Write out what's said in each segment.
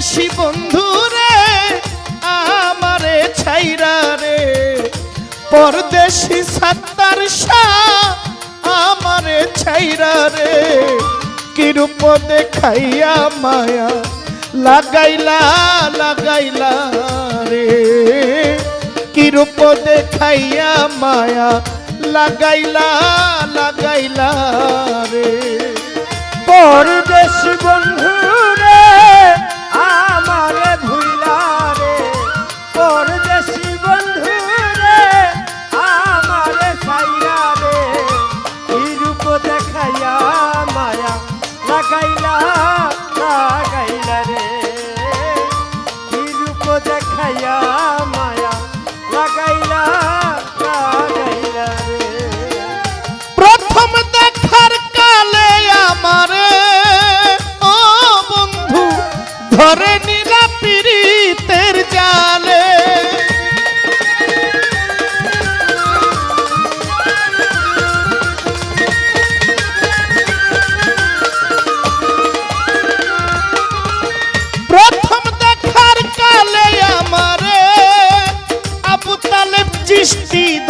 পরদেশি বন্ধু রে, আমারে ছাইরা রে। পরদেশি সাত্তার শাহ আমারে ছাইরা রে। কি রূপ দেখাইয়া মায়া লাগাইলা লাগাইলা রে। কি রূপ দেখাইয়া মায়া লাগাইলা লাগাইলা রে। পরদেশি বন্ধু রে লাগাইলা লাগাইলা রে। এই রূপ দেখাইয়া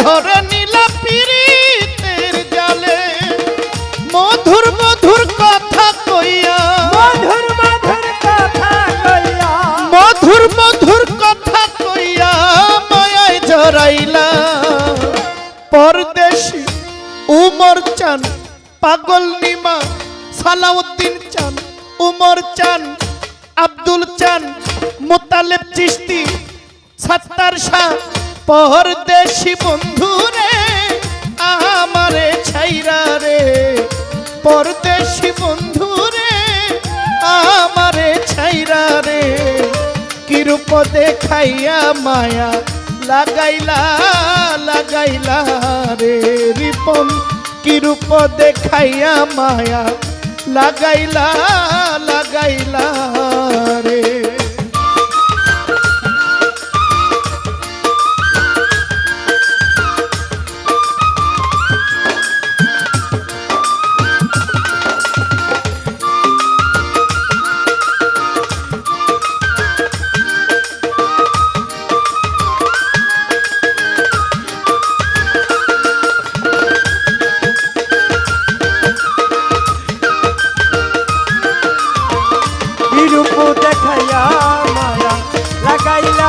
ধরে নিলা পীড়িতের জালে। মধুর মধুর কথা কইয়া। মধুর মধুর কথা কইয়া। মধুর মধুর কথা কইয়া মায়ায় জড়াইলা। পরদেশি উমর চান পাগল নিমা সালাউদ্দিন চান উমর চান আব্দুল চান মোতালেব চিস্তি সাত্তার শাহ পরদেশি বন্ধু রে আমারে ছাইরা রে। পরদেশি বন্ধু রে আমারে ছাইরা রে। কিরূপ দেখাইয়া মায়া লাগাইলা লাগাইলা রে। রিপন কিরূপ দেখাইয়া মায়া লাগাইলা লাগাইলা রে। বিরূপ দেখাইয়া মায়া লাগাইলা।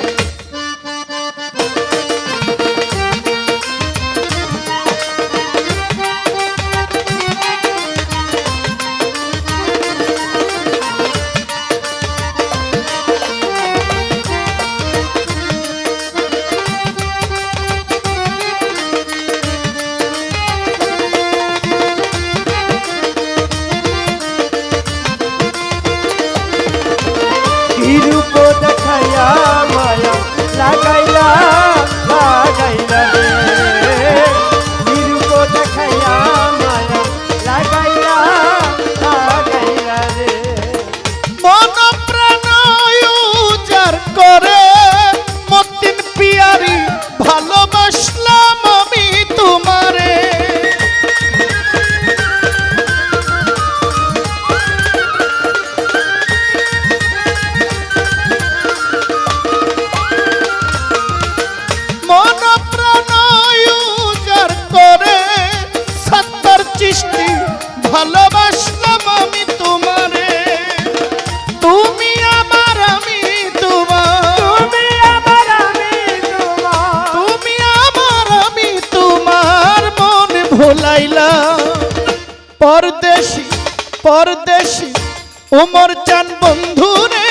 উমর চান বন্ধু রে,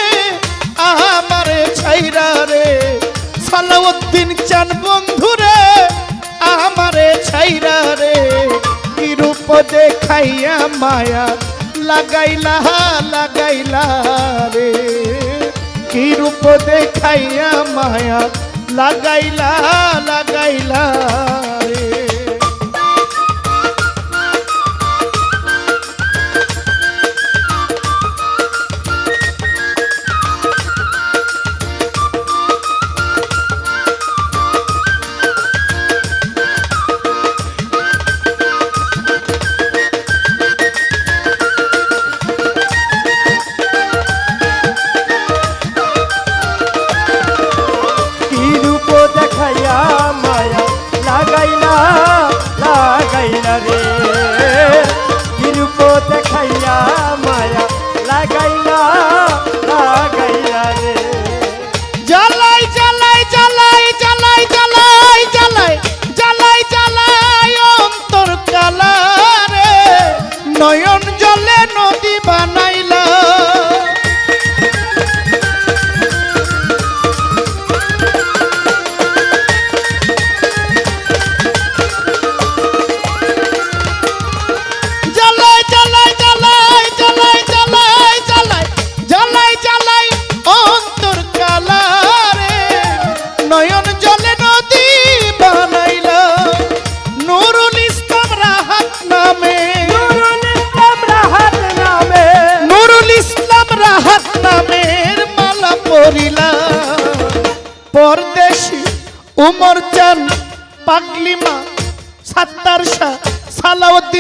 আমারে ছাইরা রে। সালাউদ্দিন চান বন্ধু রে, আমারে ছাইরা রে। কি রূপ দেখাইয়া মায়া লাগাইলা লাগাইলা রে। কি রূপ দেখাইয়া মায়া লাগাইলা লাগাইলা নয়ন জলে নদী বানাইলা।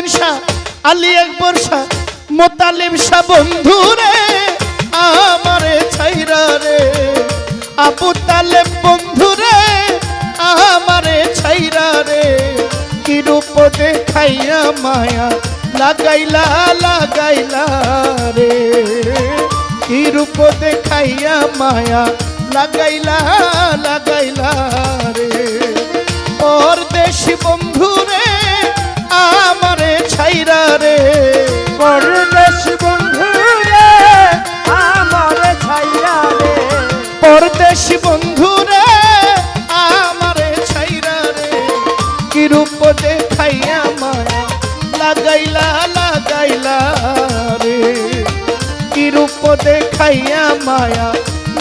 সালাউদ্দিন শাহ, আলী আকবর শাহ মোতালিব শাহ বন্ধু রে, আমারে ছাইরা রে। আবু তালেব বন্ধু রে, আমারে ছাইরা রে। কি রূপ দেখাইয়া মায়া লাগাইলা লাগাইলা রে। কি রূপ দেখাইয়া মায়া লাগাইলা লাগাইলা কি রূপ দেখাইয়া মায়া লাগাইলা লাগাইলা রে কি রূপ দেখাইয়া মায়া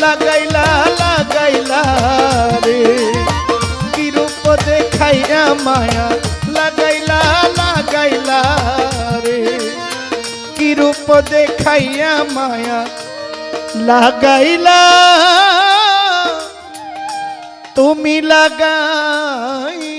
লাগাইলা লাগাইলা রে কি রূপ দেখাইয়া মায়া লাগাইলা লাগাইলা রে কি রূপ দেখাইয়া মায়া লাগাইলা তুমি লাগাইলা